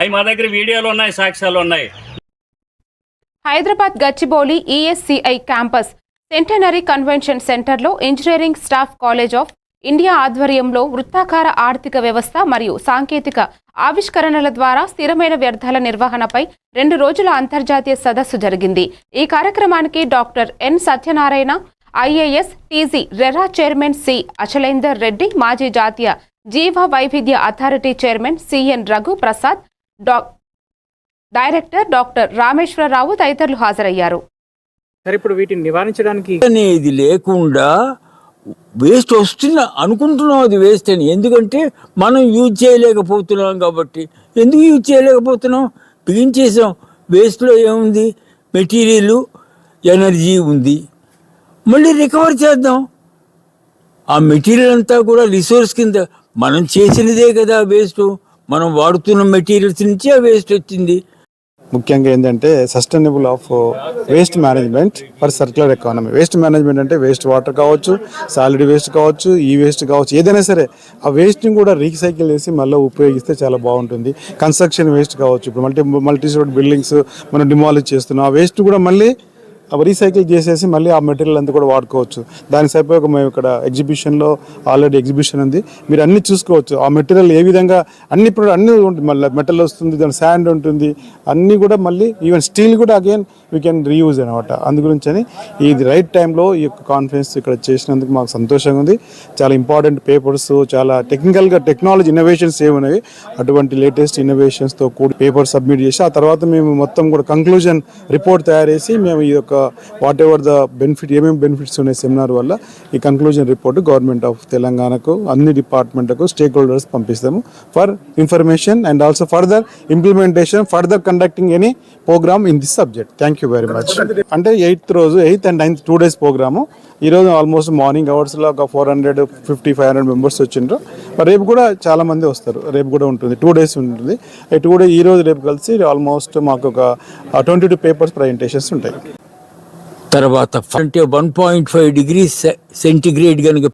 అవి మా దగ్గర వీడియోలు ఉన్నాయి సాక్ష్యాలు ఉన్నాయి. Hyderabad Gachibowli ESCI campus centenary convention సెంటర్లో engineering staff college of India ఆధ్వర్యంలో వృత్తాకార ఆర్థిక వ్యవస్థ మరియు సాంకేతిక ఆవిష్కరణల ద్వారా స్థిరమైన వ్యర్థాల నిర్వహణపై రెండు రోజుల అంతర్జాతీయ సదస్సు జరిగింది. ఈ కార్యక్రమానికి doctor N Satyanarayana IAS TG RERA chairman C Achalender Reddy మాజీ జాతీయ జీవ వైవిధ్య authority chairman CN Raghu Prasad డా డైరెక్టర్ డాక్టర్ రామేశ్వరరావు తదితరులు హాజరయ్యారు. సరే ఇప్పుడు వీటిని నివారించడానికి అనేది లేకుండా వేస్ట్ వస్తున్నా అనుకుంటున్నాం అది వేస్ట్ అని. ఎందుకంటే మనం యూజ్ చేయలేకపోతున్నాం కాబట్టి. ఎందుకు యూజ్ చేయలేకపోతున్నాం? బిగించేసాం. వేస్ట్లో ఏముంది? మెటీరియల్ ఎనర్జీ ఉంది. మళ్ళీ రికవర్ చేద్దాం. ఆ మెటీరియల్ అంతా కూడా రిసోర్స్ కింద మనం చేసినదే కదా వేస్ట్. మనం వాడుతున్న మెటీరియల్స్ నుంచి ఆ వేస్ట్ వచ్చింది. ముఖ్యంగా ఏంటంటే sustainable of waste management for circular economy. Waste management అంటే వేస్ట్ వాటర్ కావచ్చు సాలిడ్ వేస్ట్ కావచ్చు ఈ వేస్ట్ కావచ్చు ఏదైనా సరే ఆ వేస్ట్ని కూడా రీసైకిల్ చేసి మళ్ళీ ఉపయోగిస్తే చాలా బాగుంటుంది. కన్స్ట్రక్షన్ వేస్ట్ కావచ్చు. ఇప్పుడు మల్టీ మల్టీ స్టోరీ బిల్డింగ్స్ మనం డిమాలిష్ చేస్తున్నాం. ఆ వేస్ట్ కూడా మళ్ళీ రీసైకిల్ చేసేసి మళ్ళీ ఆ మెటీరియల్ అంతా కూడా వాడుకోవచ్చు. దానికి సరిపోయి మేము ఇక్కడ ఎగ్జిబిషన్లో ఆల్రెడీ ఎగ్జిబిషన్ ఉంది. మీరు అన్ని చూసుకోవచ్చు. ఆ మెటీరియల్ ఏ విధంగా అన్ని ఇప్పుడు అన్ని ఉంటుంది. మళ్ళీ మెటల్ వస్తుంది దాని శాండ్ ఉంటుంది. అన్నీ కూడా మళ్ళీ ఈవెన్ స్టీల్ కూడా అగైన్ వీ కెన్ రీయూజ్ అనమాట అందు గురించి అని ఇది రైట్ టైంలో ఈ యొక్క కాన్ఫరెన్స్ ఇక్కడ చేసినందుకు మాకు సంతోషంగా ఉంది. చాలా ఇంపార్టెంట్ పేపర్స్ చాలా టెక్నికల్గా టెక్నాలజీ ఇన్నోవేషన్స్ ఏమున్నాయి అటువంటి లేటెస్ట్ ఇన్నోవేషన్స్తో కూడి పేపర్ సబ్మిట్ చేసి ఆ తర్వాత మేము మొత్తం కూడా కంక్లూజన్ రిపోర్ట్ తయారు చేసి మేము ఈ యొక్క వాట్ ఎవర్ ద బెనిఫిట్ ఏమేమి బెనిఫిట్స్ ఉన్నాయి సెమినార్ వల్ల ఈ కన్క్లూజన్ రిపోర్ట్ గవర్నమెంట్ ఆఫ్ తెలంగాణకు అన్ని డిపార్ట్మెంట్లకు స్టేక్ హోల్డర్స్ పంపిస్తాము for information and also further implementation further conducting any program in this subject thank you very much అంటే ఎయిత్ రోజు eighth and ninth two days program ఈరోజు almost morning అవర్స్లో ఒక four hundred fifty five hundred members వచ్చిండ్రు. రేపు కూడా చాలా మంది వస్తారు. రేపు కూడా ఉంటుంది. టూ డేస్ ఉంటుంది. టూ కూడా ఈ రోజు రేపు కలిసి ఆల్మోస్ట్ మాకు ఒక ట్వంటీ టూ పేపర్స్ ప్రజెంటేషన్స్ ఉంటాయి. తర్వాత అంటే one point five degree centigrade కనుక